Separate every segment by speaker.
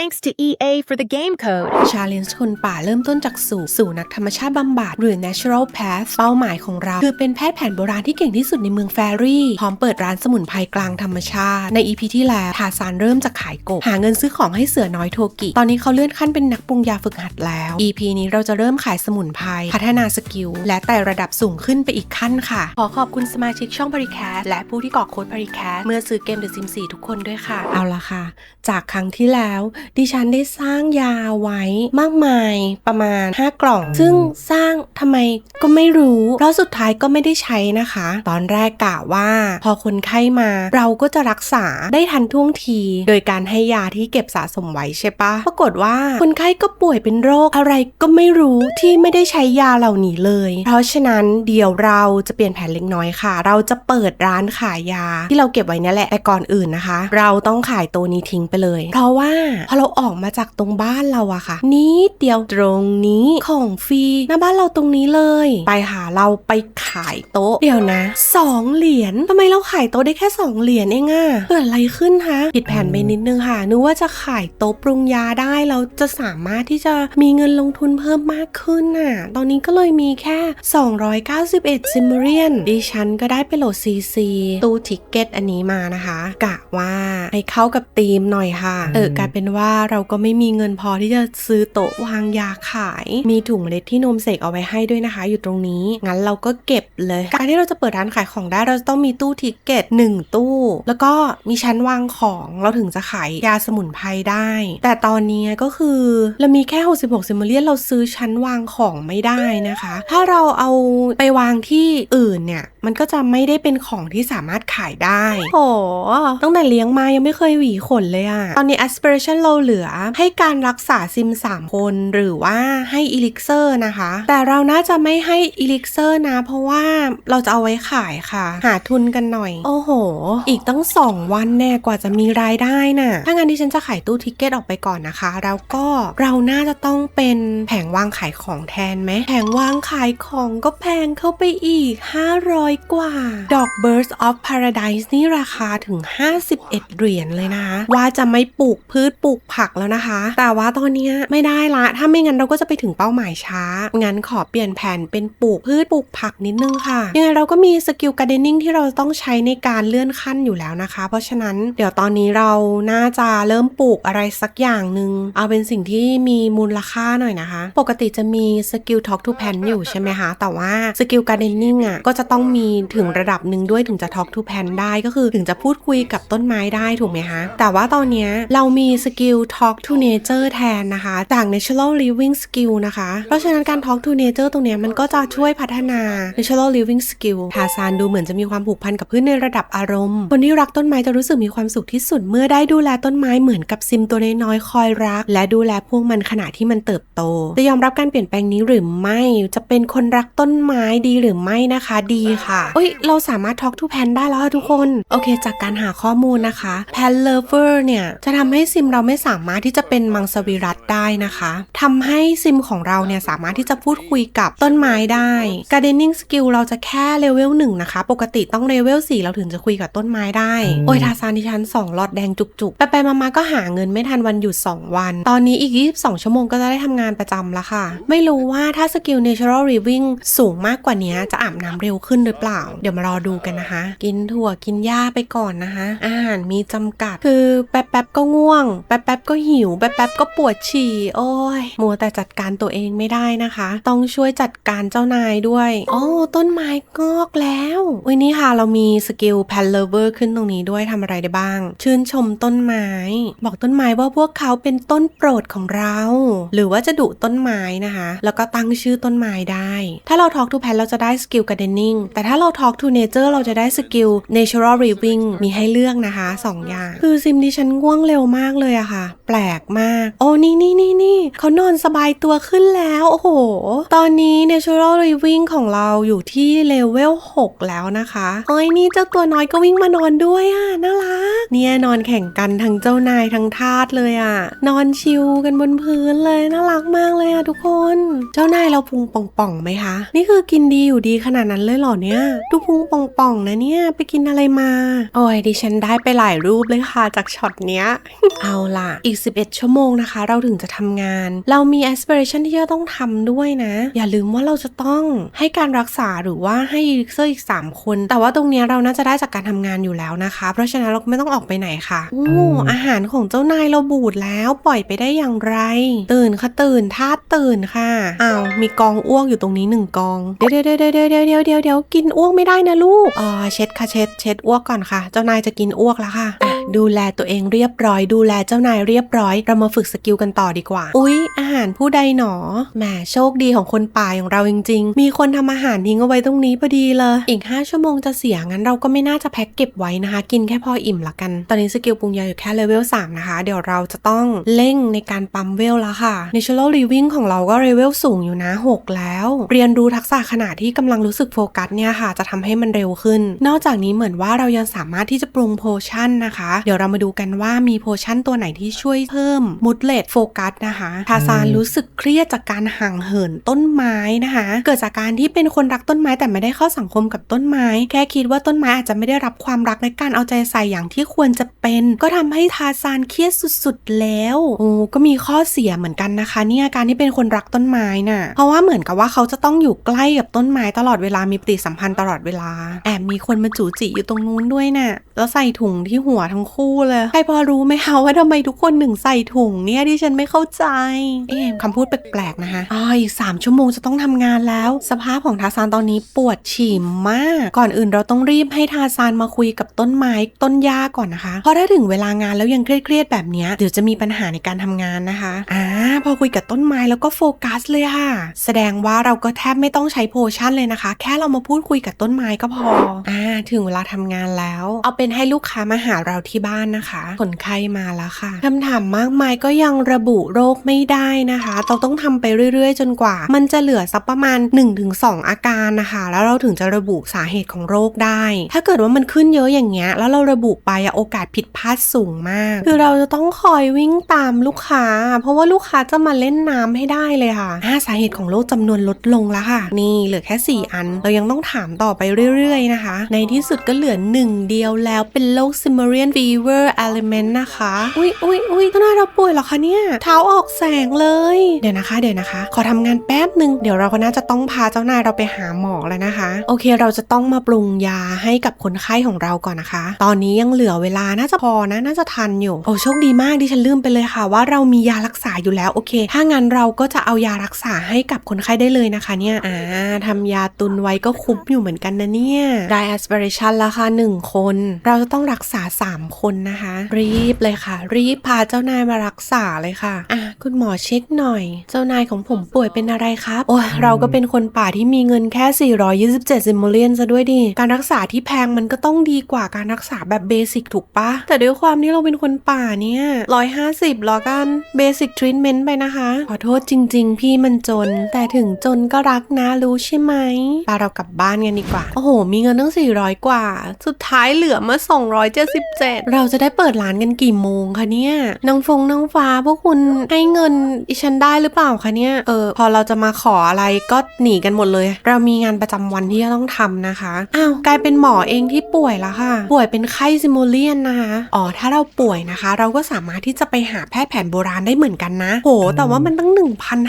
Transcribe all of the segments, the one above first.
Speaker 1: Thanks to EA for the game code.
Speaker 2: ชาเลนจ์คนป่าเริ่มต้นจากสู่สู่นักธรรมชาติบำบัดหรือ natural path เป้าหมายของเรา คือเป็นแพทย์แผนโบราณที่เก่งที่สุดในเมืองแฟรี่ พร้อมเปิดร้านสมุนไพรกลางธรรมชาติ ใน EP ที่แล้วทาซานเริ่มจากขายกบ หาเงินซื้อของให้เสือน้อยโทกิ ตอนนี้เขาเลื่อนขั้นเป็นนักปรุงยาฝึกหัดแล้ว EP นี้เราจะเริ่มขายสมุนไพรพัฒนาสกิลและไต่ระดับสูงขึ้นไปอีกขั้นค่ะ ขอขอบคุณสมาชิกช่อง p a r i c a s t และผู้ที่กรอกโค้ด p a r i c a s t เมื่อซื้อเกม The Sims 4ทุกคนด้วยค่ะ เอาละค่ะ จากครั้งที่แล้วดิฉันได้สร้างยาไว้มากมายประมาณ 5 กล่อง ซึ่งสร้างทำไมก็ไม่รู้เพราะสุดท้ายก็ไม่ได้ใช้นะคะ ตอนแรกกะว่า พอคนไข้มาเราก็จะรักษาได้ทันท่วงที โดยการให้ยาที่เก็บสะสมไว้ใช่ปะปรากฏว่าคนไข้ก็ป่วยเป็นโรคอะไรก็ไม่รู้ที่ไม่ได้ใช้ยาเหล่านี้เลย เพราะฉะนั้นเดี๋ยวเราจะเปลี่ยนแผนเล็กน้อยค่ะ เราจะเปิดร้านขายยาที่เราเก็บไว้นี่แหละแต่ก่อนอื่นนะคะ เราต้องขายตัวนี้ทิ้งไปเลย เพราะว่าพอเราออกมาจากตรงบ้านเราอะค่ะนิดเดียวตรงนี้ของฟรีหน้าบ้านเราตรงนี้เลย ไปหาเราไปขายโต๊ะ เดี๋ยวนะสองเหรียญทำไมเราขายโต๊ะได้แค่สองเหรียญเองอะเกิดอะไรขึ้นคะผิดแผนไปนิดนึงค่ะนึกว่าจะขายโต๊ะปรุงยาได้เราจะสามารถที่จะมีเงินลงทุนเพิ่มมากขึ้นน่ะ ตอนนี้ก็เลยมีแค่ 291ซิมเมเรียนดิฉันก็ได้ไปโหลด CC ตู้ทิกเก็ตอันนี้มานะคะ กะว่าให้เข้ากับธีมหน่อยค่ะ เออกลายเป็นว่าเราก็ไม่มีเงินพอที่จะซื้อโต๊ะวางยาขาย มีถุงเมล็ดที่นมเสกเอาไว้ให้ด้วยนะคะ อยู่ตรงนี้ งั้นเราก็เก็บเลย การที่เราจะเปิดร้านขายของได้เราจะต้องมีตู้ทิกเก็ต1ตู้ แล้วก็มีชั้นวางของเราถึงจะขายยาสมุนไพรได้ แต่ตอนนี้ก็คือเรามีแค่ 66ซิมเมเรียนเราซื้อชั้นวางของไม่ได้นะคะ ถ้าเราเอาไปวางที่อื่นเนี่ย มันก็จะไม่ได้เป็นของที่สามารถขายได้โอ้ตั้งแต่เลี้ยงมายังไม่เคยหวีขนเลยอะตอนนี้ aspiration เราเหลือให้การรักษาซิม 3 คน หรือว่าให้อีลิกเซอร์นะคะ แต่เราน่าจะไม่ให้อีลิกเซอร์นะ เพราะว่าเราจะเอาไว้ขายค่ะ หาทุนกันหน่อย โอ้โห อีกตั้ง 2 วันแน่กว่าจะมีรายได้น่ะ ถ้างั้นที่ฉันจะขายตู้ทิกเก็ตออกไปก่อนนะคะ แล้วก็เราน่าจะต้องเป็นแผงวางขายของแทนไหมแผงวางขายของก็แพงเข้าไปอีก 500 กว่า ดอก Birds of Paradise นี่ราคาถึง 51 เหรียญเลยนะคะ ว่าจะไม่ปลูกพืชปลูกผักแล้วนะคะ แต่ว่าตอนนี้ไม่ได้ละ ถ้าไม่งั้นเราก็จะไปถึงเป้าหมายช้า งั้นขอเปลี่ยนแผนเป็นปลูกพืชปลูกผักนิดนึงค่ะ ยังไงเราก็มีสกิลการ์เดนนิ่งที่เราต้องใช้ในการเลื่อนขั้นอยู่แล้วนะคะ เพราะฉะนั้นเดี๋ยวตอนนี้เราน่าจะเริ่มปลูกอะไรสักอย่างหนึ่งเอาเป็นสิ่งที่มีมูลค่าหน่อยนะคะ ปกติจะมีสกิล Talk to Pan อยู่ใช่ไหมคะ แต่ว่าสกิลการ์เดนนิ่งอะก็จะต้องมีถึงระดับหนึ่งด้วยถึงจะ Talk to Pan ได้ก็คือถึงจะพูดคุยกับต้นไม้ได้ถูกไหมคะ แต่ว่าตอนนี้เรามีสกิล Talk to Nature แทนนะคะ จาก Natural Living Skill นะคะ เพราะฉะนั้นการ Talk to Nature ตรงนี้มันก็จะช่วยพัฒนา Natural Living Skill ทาซานดูเหมือนจะมีความผูกพันกับพืชในระดับอารมณ์ คนที่รักต้นไม้จะรู้สึกมีความสุขที่สุดเมื่อได้ดูแลต้นไม้เหมือนกับซิมตัวน้อยๆคอยรัก และดูแลพวกมันขณะที่มันเติบโต จะยอมรับการเปลี่ยนแปลงนี้หรือไม่ จะเป็นคนรักต้นไม้ดีหรือไม่นะคะ ดีค่ะเอ้ยเราสามารถ Talk to Pan ได้แล้วค่ะทุกคน โอเค จากการหาข้อมูลนะคะ Pan Lover เนี่ยจะทำให้ซิมเราไม่สามารถที่จะเป็นมังสวิรัตได้นะคะทำให้ซิมของเราเนี่ยสามารถที่จะพูดคุยกับต้นไม้ได้ Gardening Skill เราจะแค่เลเวลหนึ่งนะคะ ปกติต้องเลเวล4เราถึงจะคุยกับต้นไม้ได้ โอ้ยทาซานดิฉัน2หลอดแดงจุกๆ ไปไปๆมาๆก็หาเงินไม่ทันวันหยุด 2 วัน ตอนนี้อีก 22 ชั่วโมงก็จะได้ทำงานประจำแล้วค่ะ ไม่รู้ว่าถ้าสกิล Natural Living สูงมากกว่านี้จะอาบน้ำเร็วขึ้นหรือเปล่า เดี๋ยวมารอดูกันนะคะ กินถั่วกินหญ้าไปก่อนนะคะ อาหารมีจำกัด คือแป๊บๆก็ง่วง แป๊บๆก็หิว แป๊บๆก็ปวดฉี่ โอ้ย มัวแต่จัดการตัวเองไม่ได้นะคะ ต้องช่วยจัดการเจ้านายด้วยโอ้ต้นไม้งอกแล้ววันนี้ค่ะเรามีสกิล Pan Lover ขึ้นตรงนี้ด้วยทำอะไรได้บ้าง ชื่นชมต้นไม้ บอกต้นไม้ว่าพวกเขาเป็นต้นโปรดของเรา หรือว่าจะดุต้นไม้นะคะ แล้วก็ตั้งชื่อต้นไม้ได้ ถ้าเรา Talk to Pan เราจะได้สกิล Gardening แต่ถ้าเรา Talk to Nature เราจะได้สกิล Natural Living มีให้เลือกนะคะสองอย่าง คือซิมดิฉันง่วงเร็วมากเลยอะค่ะแปลกมาก โอ้นี่นี่นี่นี่เขานอนสบายตัวขึ้นแล้ว โอ้โห ตอนนี้ Natural Living ของเราอยู่ที่เลเวล6 แล้วนะคะโอ้ยนี่เจ้าตัวน้อยก็วิ่งมานอนด้วยอะน่ารักเนี่ยนอนแข่งกันทั้งเจ้านายทั้งทาสเลยอะนอนชิลกันบนพื้นเลยน่ารักมากเลยอะทุกคน เจ้านายเราพุงป่องๆไหมคะ นี่คือกินดีอยู่ดีขนาดนั้นเลยเหรอเนี่ยดูพุงป่องๆนะเนี่ยไปกินอะไรมา โอ้ยดิฉันได้ไปหลายรูปเลยค่ะจากช็อตเนี้ย เอาละอีก 11 ชั่วโมงนะคะ เราถึงจะทำงาน เรามี aspiration ที่จะต้องทำด้วยนะ อย่าลืมว่าเราจะต้องให้การรักษาหรือว่าให้ยูเซอร์อีก 3 คน แต่ว่าตรงเนี้ยเราน่าจะได้จากการทำงานอยู่แล้วนะคะ เพราะฉะนั้นเราก็ไม่ต้องออกไปไหนค่ะอู้อาหารของเจ้านายเราบูดแล้วปล่อยไปได้อย่างไร ตื่นค่ะตื่นทาสตื่นค่ะอ้าวมีกองอ้วกอยู่ตรงนี้หนึ่งกอง เดี๋ยวเดี๋ยวเดี๋ยวเดี๋ยวเดี๋ยวเดี๋ยวเดี๋ยวเดี๋ยวกินอ้วกไม่ได้นะลูกอ๋อเช็ดค่ะเช็ดเช็ดอ้วกก่อนค่ะ เจ้านายจะกินอ้วกแล้วค่ะอะดูแลตัวเองเรียบร้อยดูแลเจ้านายเรียบร้อย เรามาฝึกสกิลกันต่อดีกว่า อุ๊ย อาหารผู้ใดหนอ แหมโชคดีของคนป่าอย่างเราจริง ๆ มีคนทำอาหารทิ้งเอาไว้ตรงนี้พอดีเลย อีก 5 ชั่วโมงจะเสียงั้นเราก็ไม่น่าจะแพ็คเก็บไว้นะคะ กินแค่พออิ่มละกัน ตอนนี้สกิลปรุงยาอยู่แค่เลเวล3นะคะ เดี๋ยวเราจะต้องเร่งในการปั๊มเวลแล้วค่ะ Natural Living ของเราก็เลเวลสูงอยู่นะ 6 แล้ว เรียนรู้ทักษะขณะที่กำลังรู้สึกโฟกัสเนี่ยค่ะ จะทำให้มันเร็วขึ้น นอกจากนี้เหมือนว่าเรายังสามารถที่จะปรุงโพชั่นนะคะ เดี๋ยวเรามาดูกันว่ามีโพชั่นตัวไหนที่ช่วยเพิ่มมุดเลตโฟกัสนะคะทาซานรู้สึกเครียดจากการห่างเหินต้นไม้นะคะ เกิดจากการที่เป็นคนรักต้นไม้แต่ไม่ได้เข้าสังคมกับต้นไม้ แค่คิดว่าต้นไม้อาจจะไม่ได้รับความรักในการเอาใจใส่อย่างที่ควรจะเป็น ก็ทำให้ทาซานเครียดสุดๆแล้วโอ้ก็มีข้อเสียเหมือนกันนะคะ เนี่ยการที่เป็นคนรักต้นไม้น่ะ เพราะว่าเหมือนกับว่าเขาจะต้องอยู่ใกล้กับต้นไม้ตลอดเวลามีปฏิสัมพันธ์ตลอดเวลา แอบมีคนมาจูจีอยู่ตรงนู้นด้วยน่ะ แล้วใส่ถุงที่หัวทั้งคู่เลย ใครพอรู้ไหมคะว่าทำไมทุกคนหนึ่งใส่ถุงเนี่ยที่ฉันไม่เข้าใจ เอ๊ะคำพูดแปลกๆนะคะอ๋ออีกสามชั่วโมงจะต้องทำงานแล้ว สภาพของทาซานตอนนี้ปวดฉี่มาก ก่อนอื่นเราต้องรีบให้ทาซานมาคุยกับต้นไม้ต้นหญ้าก่อนนะคะ เพราะถ้าถึงเวลางานแล้วยังเครียดๆแบบเนี้ยเดี๋ยวจะมีปัญหาในการทำงานนะคะอ่าพอคุยกับต้นไม้แล้วก็โฟกัสเลยค่ะ แสดงว่าเราก็แทบไม่ต้องใช้โพชั่นเลยนะคะ แค่เรามาพูดคุยกับต้นไม้ก็พออ่าถึงเวลาทำงานแล้ว เอาเป็นให้ลูกค้ามาหาเราที่บ้านนะคะคนไข้มาแล้วค่ะคำถามมากมายก็ยังระบุโรคไม่ได้นะคะ เราต้องทำไปเรื่อยๆ จนกว่า มันจะเหลือสักประมาณ 1-2 อาการนะคะ แล้วเราถึงจะระบุสาเหตุของโรคได้ ถ้าเกิดว่ามันขึ้นเยอะอย่างเงี้ย แล้วเราระบุไปโอกาสผิดพลาดสูงมาก คือเราจะต้องคอยวิ่งตามลูกค้า เพราะว่าลูกค้าจะมาเล่นน้ำให้ได้เลยค่ะอ่าสาเหตุของโรคจำนวนลดลงแล้วค่ะ นี่เหลือแค่ 4 อัน เรายังต้องถามต่อไปเรื่อยๆนะคะ ในที่สุดก็เหลือหนึ่งเดียวแล้วเป็นโรค Simerian Fever Element นะคะ อุ้ยอุ้ยอุ้ยท่านาเราป่วยหรอคะเนี่ย เท้าออกแสงเลย เดี๋ยวนะคะ เดี๋ยวนะคะ ขอทำงานแป๊บหนึ่งเดี๋ยวเราก็น่าจะต้องพาเจ้านายเราไปหาหมอแล้วนะคะ โอเค เราจะต้องมาปรุงยาให้กับคนไข้ของเราก่อนนะคะ ตอนนี้ยังเหลือเวลาน่าจะพอนะน่าจะทันอยู่โอ้โชคดีมากดิฉันลืมไปเลยค่ะ ว่าเรามียารักษาอยู่แล้วโอเค ถ้างั้นเราก็จะเอายารักษาให้กับคนไข้ได้เลยนะคะ เนี่ยอ่าทำยาตุนไว้ก็คุ้มอยู่เหมือนกันนะเนี่ยได้ aspiration แล้วค่ะหนึ่งคน เราจะต้องรักษา 3 คนนะคะ รีบเลยค่ะ รีบพาเจ้านายมารักษาเลยค่ะอะคุณหมอเช็คหน่อย เจ้านายของผมป่วยเป็นอะไรครับ โอ้ยเราก็เป็นคนป่าที่มีเงินแค่ 427ซิมโมเลียนซะด้วยดิการรักษาที่แพงมันก็ต้องดีกว่าการรักษาแบบเบสิกถูกปะแต่ด้วยความที่เราเป็นคนป่าเนี่ย150แล้วกันเบสิกทรีทเมนต์ไปนะคะ ขอโทษจริง ๆ พี่มันจน แต่ถึงจนก็รักนะรู้ใช่ไหมปาเรากลับบ้านกันดีกว่า โอ้โห มีเงินตั้ง 400 กว่า สุดท้ายเหลือมา 277 เราจะได้เปิดร้านกันกี่โมงคะเนี่ยนางฟงนางฟ้าพวกคุณให้เงินอิฉันได้หรือเปล่าคะเนี่ยเออพอเราจะมาขออะไรก็หนีกันหมดเลย เรามีงานประจำวันที่จะต้องทำนะคะอ้าวกลายเป็นหมอเองที่ป่วยแล้วค่ะ ป่วยเป็นไข้ซิโมเลียนนะคะอ๋อถ้าเราป่วยนะคะ เราก็สามารถที่จะไปหาแพทย์แผนโบราณได้เหมือนกันนะโหแต่ว่ามันตั้ง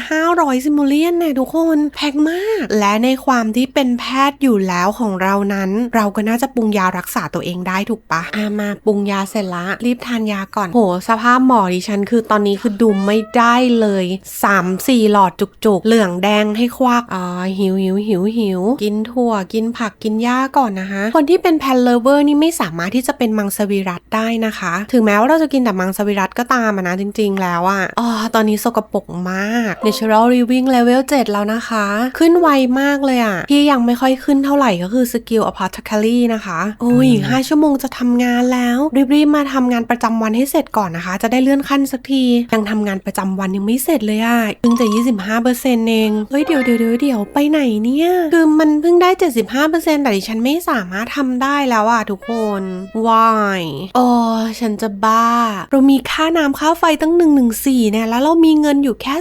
Speaker 2: 1,500ซิโมเลียนเนี่ยทุกคนแพงมาก และในความที่เป็นแพทย์อยู่แล้วของเรานั้น เราก็น่าจะปรุงยารักษาตัวเองได้ถูกปะอ่ามาปรุงยาเสร็จละรีบทานยาก่อนโหสภาพหมอดิฉันคือตอนนี้คือดูไม่ได้เลย 3-4 หลอดจุกๆ เหลืองแดงให้ควักอ๋อหิวหิวหิวหิวกินถั่วกินผักกินหญ้าก่อนนะคะคนที่เป็นแพนเลเวอร์นี่ไม่สามารถที่จะเป็นมังสวิรัตได้นะคะ ถึงแม้ว่าเราจะกินแต่มังสวิรัตก็ตามนะจริง ๆ แล้วอะอ๋อตอนนี้สกปรกมาก Natural Living Level 7 แล้วนะคะ ขึ้นไวมากเลยอะที่ยังไม่ค่อยขึ้นเท่าไหร่ก็คือสกิล Apothecary นะคะ โอ้ยอีก5ชั่วโมงจะทำงานแล้วรีบๆมาทำงานประจำวันให้เสร็จก่อนนะคะ จะได้เลื่อนขั้นสักที ยังทำงานประจำวันยังไม่เสร็จเลยอะเพิ่งจะ 25%เองเฮ้ยเดี๋ยวเดี๋ยวเดี๋ยวเดี๋ยวไปไหนเนี่ย คือมันเพิ่งได้ 75%แต่ดิฉันไม่สามารถทำได้แล้วอะทุกคน why โอ้ฉันจะบ้า เรามีค่าน้ำค่าไฟตั้ง 114เนี่ยแล้วเรามีเงินอยู่แค่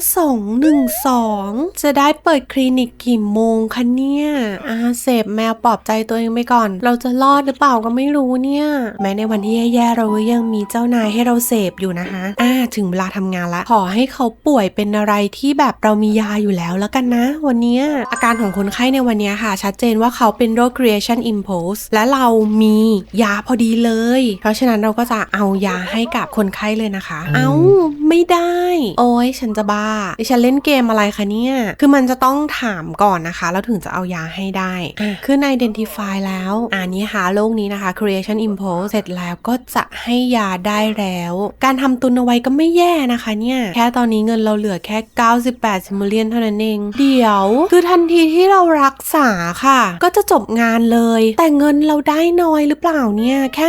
Speaker 2: 212 จะได้เปิดคลินิกกี่โมงคะเนี่ยอาเสพแมวปลอบใจตัวเองไปก่อน เราจะรอดหรือเปล่าก็ไม่รู้เนี่ย แม้ในวันที่แย่ๆเราก็ยังมีเจ้านายให้เราเสพอยู่นะคะอ่าถึงเวลาทำงานละขอให้เขาป่วยเป็นอะไรที่แบบเรามียาอยู่แล้วแล้วกันนะ วันเนี้ยอาการของคนไข้ในวันเนี้ยค่ะ ชัดเจนว่าเขาเป็นโรค creation impulse และเรามียาพอดีเลย เพราะฉะนั้นเราก็จะเอายาให้กับคนไข้เลยนะคะ เอาไม่ได้ โอ้ยฉันจะบ้าดิฉันเล่นเกมอะไรคะเนี่ย คือมันจะต้องถามก่อนนะคะ แล้วถึงจะเอายาให้ได้อะขึ้น identify แล้วอันนี้หาโรคนี้นะคะ creation impulse เสร็จแล้วก็จะให้ยาได้แล้วการทำตุนเอาไว้ก็ไม่แย่นะคะเนี่ย แค่ตอนนี้เงินเราเหลือแค่ 98ซิมเลียนเท่านั้นเอง เดี๋ยว คือทันทีที่เรารักษาค่ะ ก็จะจบงานเลย แต่เงินเราได้น้อยหรือเปล่าเนี่ย แค่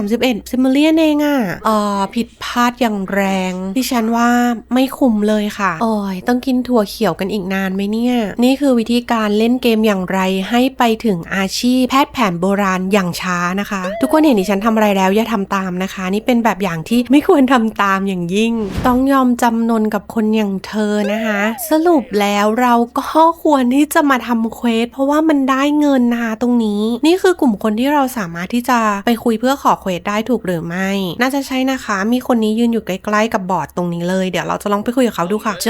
Speaker 2: 131ซิมเลียนเองอะเอ่อผิดพลาดอย่างแรงดิฉันว่าไม่คุ้มเลยค่ะโอ้ยต้องกินถั่วเขียวกันอีกนานไหมเนี่ย นี่คือวิธีการเล่นเกมอย่างไรให้ไปถึงอาชีพแพทย์แผนโบราณอย่างช้านะคะ ทุกคนเห็นดิฉันทำอะไรแล้วอย่าทำตามนะคะ นี่เป็นแบบอย่างที่ไม่ควรทำตามอย่างยิ่ง ต้องยอมจำนนกับคนอย่างเธอนะคะ สรุปแล้วเราก็ควรที่จะมาทำเควสเพราะว่ามันได้เงินนะคะตรงนี้ นี่คือกลุ่มคนที่เราสามารถที่จะไปคุยเพื่อขอเควสได้ถูกหรือไม่ น่าจะใช่นะคะ มีคนนี้ยืนอยู่ใกล้ๆกับบอร์ดตรงนี้เลย เดี๋ยวเราจะลองไปคุยกับเขาดูค่ะ โจ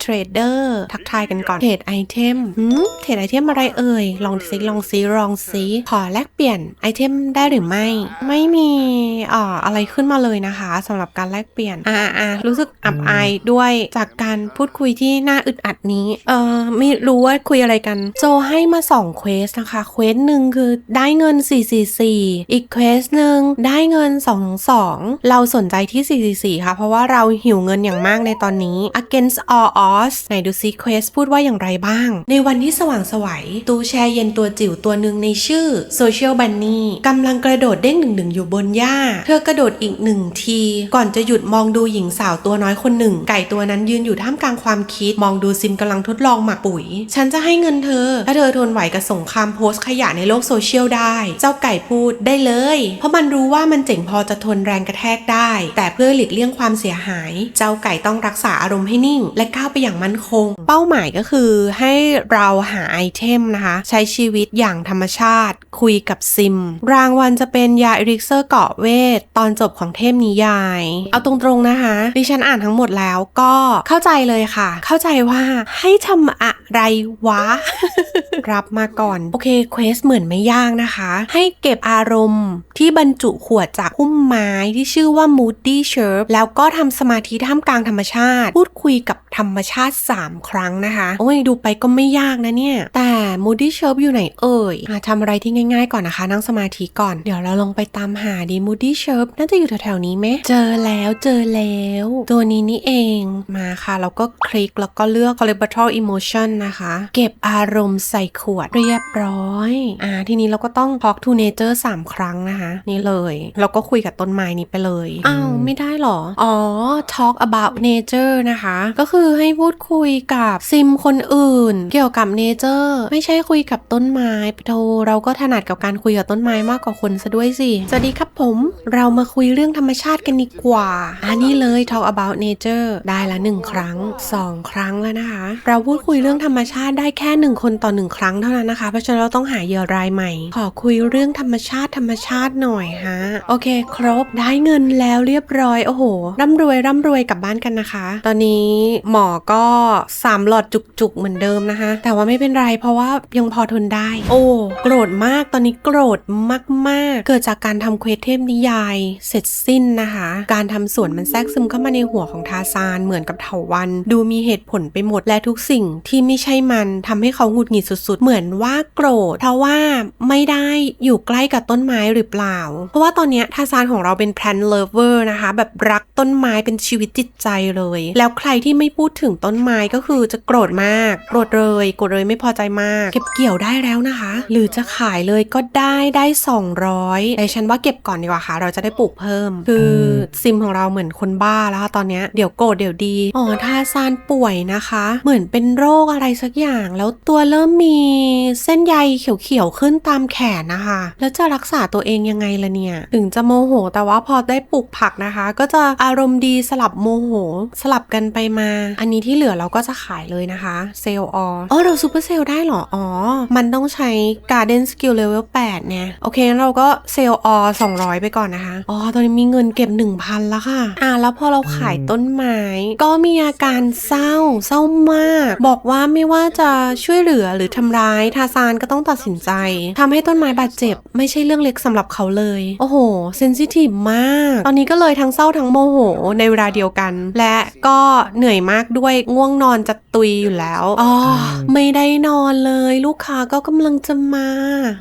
Speaker 2: เทรดเดอร์ทักทายกันก่อนเทรดไอเทมหืมเทรดไอเทมอะไรเอ่ย ลองซิลองซิลองซิขอแลกเปลี่ยนไอเทมได้หรือไม่ ไม่มีอ่าอะไรขึ้นมาเลยนะคะสำหรับการแลกเปลี่ยนอ่าอ่ารู้สึกอับอายด้วยจากการพูดคุยที่น่าอึดอัดนี้ เออไม่รู้ว่าคุยอะไรกัน โจให้มา2เควสนะคะเควสหนึ่งคือได้เงิน 444 อีกเควสหนึ่งได้เงิน 22เราสนใจที่ 444 ค่ะ เพราะว่าเราหิวเงินอย่างมากในตอนนี้ against all odds ไหนดูซิเควสพูดว่าอย่างไรบ้าง ในวันที่สว่างไสวัยตู้แช่เย็นตัวจิ๋วตัวหนึ่งในชื่อ Social Bunny กำลังกระโดดเด้งหนึ่งๆอยู่บนหญ้า เธอกระโดดอีกหนึ่งทีก่อนจะหยุดมองดูหญิงสาวตัวน้อยคนหนึ่ง ไก่ตัวนั้นยืนอยู่ท่ามกลางความคิด มองดูซิมกำลังทดลองหมักปุ๋ย ฉันจะให้เงินเธอ ถ้าเธอทนไหวกับสงครามโพสต์ขยะในโลกโซเชียลได้ เจ้าไก่พูดได้เลย เพราะมันรู้ว่ามันเจ๋งพอจะทนแรงกระแทกได้ แต่เพื่อหลีกเลี่ยงความเสียหาย เจ้าไก่ต้องรักษาอารมณ์ให้นิ่ง และก้าวไปอย่างมั่นคง เป้าหมายก็คือให้เราหาไอเทมนะคะ ใช้ชีวิตอย่างธรรมชาติ คุยกับซิม รางวัลจะเป็นยาเอริกเซอร์เกาะเวทตอนจบของเทพนิยายเอาตรงๆนะคะ ดิฉันอ่านทั้งหมดแล้วก็เข้าใจเลยค่ะ เข้าใจว่าให้ทำอะไรวะรับมาก่อน โอเคเควสเหมือนไม่ยากนะคะ ให้เก็บอารมณ์ที่บรรจุขวดจากพุ่มไม้ที่ชื่อว่า Moody s h e r p แล้วก็ทำสมาธิท่ามกลางธรรมชาติ พูดคุยกับธรรมชาติ 3 ครั้งนะคะ โอ้ยดูไปก็ไม่ยากนะเนี่ย แต่ Moody s h e r p อยู่ไหนเอ่ยอะทำอะไรที่ง่ายๆก่อนนะคะ นั่งสมาธิก่อน เดี๋ยวเราลองไปตามหาดี Moody s h e r p น่าจะอยู่แถวๆนี้ไหมเจอแล้วเจอแล้ว ตัวนี้นี่เองมาค่ะแล้วก็คลิกแล้วก็เลือก Collaborator Emotion นะคะ เก็บอารมณ์ใส่ขวดเรียบร้อย อ่า ทีนี้เราก็ต้อง talk to nature 3 ครั้งนะคะ นี่เลยแล้วก็คุยกับต้นไม้นี้ไปเลย อ้าว ไม่ได้หรอ อ๋อ talk about nature นะคะ ก็คือให้พูดคุยกับซิมคนอื่น เกี่ยวกับ nature ไม่ใช่คุยกับต้นไม้โทเราก็ถนัดกับการคุยกับต้นไม้มากกว่าคนซะด้วยสิ สวัสดีครับผม เรามาคุยเรื่องธรรมชาติกันดีกว่า อันนี้เลย talk about nature ได้ละหนึ่งครั้งสองครั้งแล้วนะคะ เราพูดคุยเรื่องธรรมชาติได้แค่หนึ่งคนต่อหนึ่งครั้งเท่านั้นนะคะ เพราะฉะนั้นเราต้องหาเหยื่อรายใหม่ ขอคุยเรื่องธรรมชาติธรรมชาติหน่อยฮะ โอเค ครบได้เงินแล้วเรียบร้อย โอ้โห ร่ำรวยร่ำรวยกลับบ้านกันนะคะ ตอนนี้หมอก็สามหลอดจุกๆเหมือนเดิมนะคะ แต่ว่าไม่เป็นไรเพราะว่ายังพอทนได้ โอ้โกรธมากตอนนี้โกรธมากๆ เกิดจากการทำเควสเทพนิยายเสร็จสิ้นนะคะ การทำสวนมันแทรกซึมเข้ามาในหัวของทาซานเหมือนกับเถาวัน ดูมีเหตุผลไปหมดและทุกสิ่งที่ไม่ใช่มันทำให้เขาหงุดหงิดสุดๆ เหมือนว่าโกรธ เพราะว่าไม่ได้อยู่ใกล้กับต้นไม้หรือเปล่า เพราะว่าตอนนี้ทาซานของเราเป็น plant lover นะคะ แบบรักต้นไม้เป็นชีวิตจิตใจเลย แล้วใครที่ไม่พูดถึงต้นไม้ก็คือจะโกรธมาก โกรธเลยโกรธเลยไม่พอใจมาก เก็บเกี่ยวได้แล้วนะคะ หรือจะขายเลยก็ได้ได้ 200แต่ฉันว่าเก็บก่อนดีกว่าค่ะ เราจะได้ปลูกเพิ่ม คือซิมของเราเหมือนคนบ้าแล้วค่ะตอนนี้เดี๋ยวโกรธเดี๋ยวดีอ๋อทาซานป่วยนะคะ เหมือนเป็นโรคอะไรสักอย่าง แล้วตัวเริ่มมีีเส้นใยเขียวๆขึ้นตามแขนนะคะ แล้วจะรักษาตัวเองยังไงล่ะเนี่ย ถึงจะโมโห แต่ว่าพอได้ปลูกผักนะคะ ก็จะอารมณ์ดีสลับโมโห สลับกันไปมา อันนี้ที่เหลือเราก็จะขายเลยนะคะเซลออ๋อเราซูเปอร์เซลล์ได้เหรอ อ๋อ มันต้องใช้ Garden Skill Level 8 เนี่ย โอเคงั้นเราก็เซลล์อ200 ไปก่อนนะคะ อ๋อ ตอนนี้มีเงินเก็บ 1,000 แล้วค่ะ อ่า แล้วพอเราขายต้นไม้ ก็มีอาการเศร้า เศร้ามาก บอกว่าไม่ว่าจะช่วยเหลือหรือทำร้าย ทาซานก็ต้องตัดสินใจทำให้ต้นไม้บาดเจ็บ ไม่ใช่เรื่องเล็กสำหรับเขาเลย โอ้โหเซนซิทีฟมาก ตอนนี้ก็เลยทั้งเศร้าทั้งโมโหในเวลาเดียวกัน และก็เหนื่อยมากด้วยง่วงนอนจะตุยอยู่แล้วอ๋อไม่ได้นอนเลย ลูกค้าก็กำลังจะมา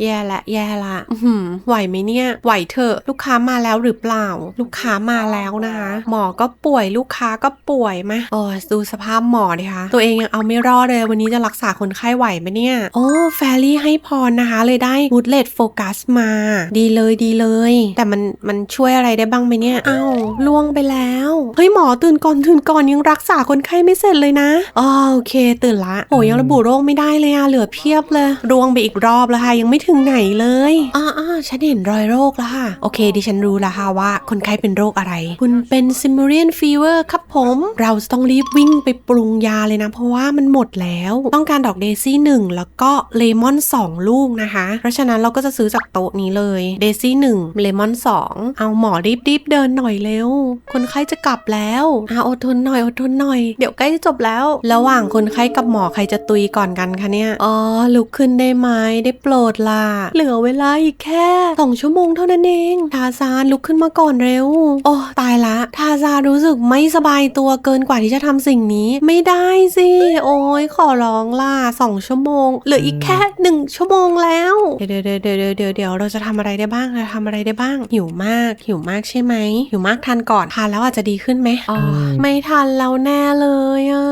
Speaker 2: แย่ละ แย่ละอื้อหือไหวไหมเนี่ย ไหวเถอะลูกค้ามาแล้วหรือเปล่า ลูกค้ามาแล้วนะคะ หมอก็ป่วยลูกค้าก็ป่วยมาโอ้ยดูสภาพหมอดิคะตัวเองยังเอาไม่รอดเลยวันนี้จะรักษาคนไข้ไหวไหมเนี่ยโอ้แฟรี่ให้พรนะคะ เลยได้วูดเลดโฟกัสมา ดีเลยดีเลย แต่มันมันช่วยอะไรได้บ้างไหมเนี่ยอ้าวล่วงไปแล้ว เฮ้ยหมอตื่นก่อนตื่นก่อนยังรักษาคนไข้ไม่เสร็จเลยนะอ๋อโอเค ตื่นละโอ้ยังระบุโรคไม่ได้เลยอะเหลือเพียบเลยร่วงไปอีกรอบแล้วค่ะ ยังไม่ถึงไหนเลยอ่าอ่าฉันเห็นรอยโรคแล้วค่ะ โอเคดิฉันรู้แล้วค่ะว่า คนไข้เป็นโรคอะไร คุณเป็นซิม m เรียนฟีเวอร์ครับผม เราจะต้องรีบวิ่งไปปรุงยาเลยนะ เพราะว่ามันหมดแล้ว ต้องการดอกเดซี่หนึ่งแล้วก็เลมอนสองลูกนะคะ เพราะฉะนั้นเราก็จะซื้อจากโต๊ะนี้เลยเดซี่หนึ่งเลมอนสองเอาหมอรีบๆเดินหน่อยเร็ว คนไข้จะกลับแล้วอาอดทนหน่อยอดทนหน่อย เดี๋ยวใกล้จะจบแล้ว ระหว่างคนไข้กับหมอใครจะตุยก่อนกันคะเนี่ย อ๋อ ลุกขึ้นได้ไหมได้โปรดล่ะ เหลือเวลาอีกแค่สองชั่วโมงเท่านั้นเอง ทาซานลุกขึ้นมาก่อนเร็ว โอ้ตายละ ทาซานรู้สึกไม่สบายตัวเกินกว่าที่จะทำสิ่งนี้ ไม่ได้สิ โอ้ยขอร้องล่ะสองชั่วโมงเหลืออีกแค่หนึ่งชั่วโมงแล้ว เดี๋ยวเดี๋ยวเดี๋ยวเดี๋ยวเดี๋ยวเดี๋ยวเราจะทำอะไรได้บ้างเราจะทำอะไรได้บ้าง หิวมากหิวมากใช่ไหมหิวมากทานก่อนทานแล้วอาจจะดีขึ้นไหมอ๋อไม่ทันแล้วแน่เลยอะ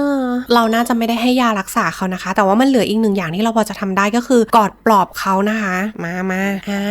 Speaker 2: เราน่าจะไม่ได้ให้ยารักษาเขานะคะ แต่ว่ามันเหลืออีกหนึ่งอย่างที่เราพอจะทำได้ก็คือกอดปลอบเขานะคะ มามาอ่า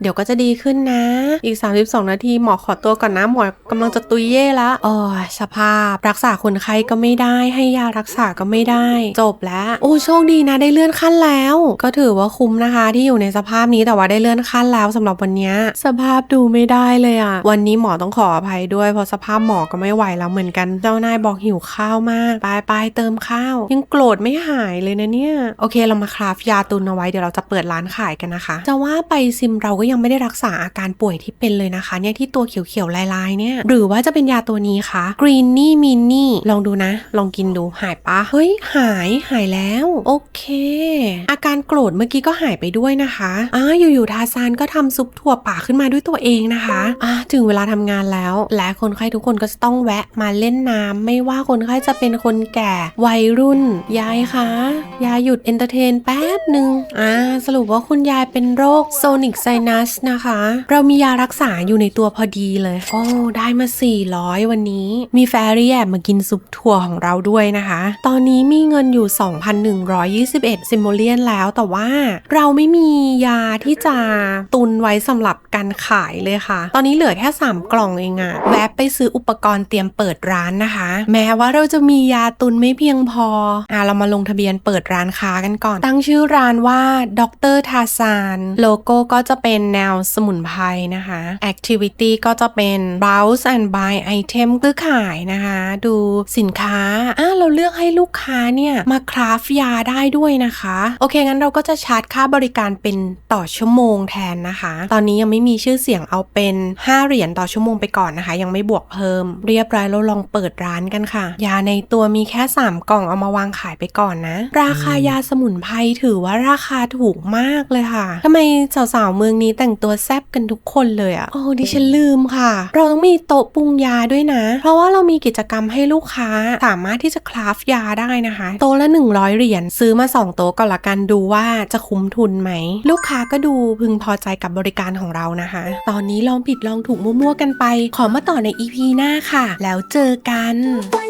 Speaker 2: เดี๋ยวก็จะดีขึ้นนะ อีก 32 นาทีหมอขอตัวก่อนนะหมอกำลังจะตุยเย่แล้วโอ้ยสภาพรักษาคนไข้ก็ไม่ได้ให้ยารักษาก็ไม่ได้ จบแล้ว โอ้โชคดีนะได้เลื่อนขั้นแล้ว ก็ถือว่าคุ้มนะคะ ที่อยู่ในสภาพนี้แต่ว่าได้เลื่อนขั้นแล้วสำหรับวันเนี้ยสภาพดูไม่ได้เลยอะวันนี้หมอต้องขออภัยด้วยเพราะสภาพหมอก็ไม่ไหวแล้วเหมือนกันเจ้านายบอกหิวข้าวมากไปไปเติมข้าว ยังโกรธไม่หายเลยนะเนี่ยโอเคเรามาคราฟยาตุนเอาไว้เดี๋ยวเราจะเปิดร้านขายกันนะคะ จะว่าไปซิมเราก็ยังไม่ได้รักษาอาการป่วยที่เป็นเลยนะคะเนี่ยที่ตัวเขียวๆลายๆเนี่ยหรือว่าจะเป็นยาตัวนี้คะ Green นี่มินนี่ลองดูนะ ลองกินดูหายปะเฮ้ยหายหายแล้ว โอเคอาการโกรธเมื่อกี้ก็หายไปด้วยนะคะอ่าอยู่ๆทาซานก็ทำซุปถั่วป่าขึ้นมาด้วยตัวเองนะคะอ่าถึงเวลาทำงานแล้ว และคนไข้ทุกคนก็จะต้องแวะมาเล่นน้ำไม่ว่าคนไข้จะเป็นคนแก่วัยรุ่น ยายคะยายหยุดเอนเตอร์เทนแป๊บหนึ่งอ่าสรุปว่าคุณยายเป็นโรคโซนิกไซนัสนะคะ เรามียารักษาอยู่ในตัวพอดีเลย โอ้ได้มา 400 วันนี้ มีแฟรี่แอบมากินซุปถั่วของเราด้วยนะคะ ตอนนี้มีเงินอยู่ 2, 120 2,121ซิมโมเลียนแล้วแต่ว่าเราไม่มียาที่จะตุนไว้สำหรับการขายเลยค่ะ ตอนนี้เหลือแค่ 3 กล่องเองอะแวะไปซื้ออุปกรณ์เตรียมเปิดร้านนะคะ แม้ว่าเราจะมียาตุนไม่เพียงพออะเรามาลงทะเบียนเปิดร้านค้ากันก่อน ตั้งชื่อร้านว่าดรทาซานโลโก้ก็จะเป็นแนวสมุนไพรนะคะ Activity ก็จะเป็น browse and buy item คือขายนะคะ ดูสินค้าอะเราเลือกให้ลูกค้าเนี่ยมาคราฟยาได้ด้วยนะคะ โอเค งั้นเราก็จะชาร์จค่าบริการเป็นต่อชั่วโมงแทนนะคะ ตอนนี้ยังไม่มีชื่อเสียงเอาเป็น 5 เหรียญต่อชั่วโมงไปก่อนนะคะ ยังไม่บวกเพิ่ม เรียบร้อยเราลองเปิดร้านกันค่ะ ยาในตัวมีแค่ 3 กล่องเอามาวางขายไปก่อนนะ ราคายาสมุนไพรถือว่าราคาถูกมากเลยค่ะทำไมสาวๆเมืองนี้แต่งตัวแซ่บกันทุกคนเลยอะโอ้ดิฉันลืมค่ะ เราต้องมีโต๊ะปรุงยาด้วยนะ เพราะว่าเรามีกิจกรรมให้ลูกค้าสามารถที่จะคราฟยาได้นะคะ โต๊ะละ 100 เหรียญซื้อมา2 โต๊ะก่อนละกันดูว่าจะคุ้มทุนไหม ลูกค้าก็ดูพึงพอใจกับบริการของเรานะคะ ตอนนี้ลองผิดลองถูกมั่วๆกันไป ขอมาต่อใน EP หน้าค่ะ แล้วเจอกัน
Speaker 3: Why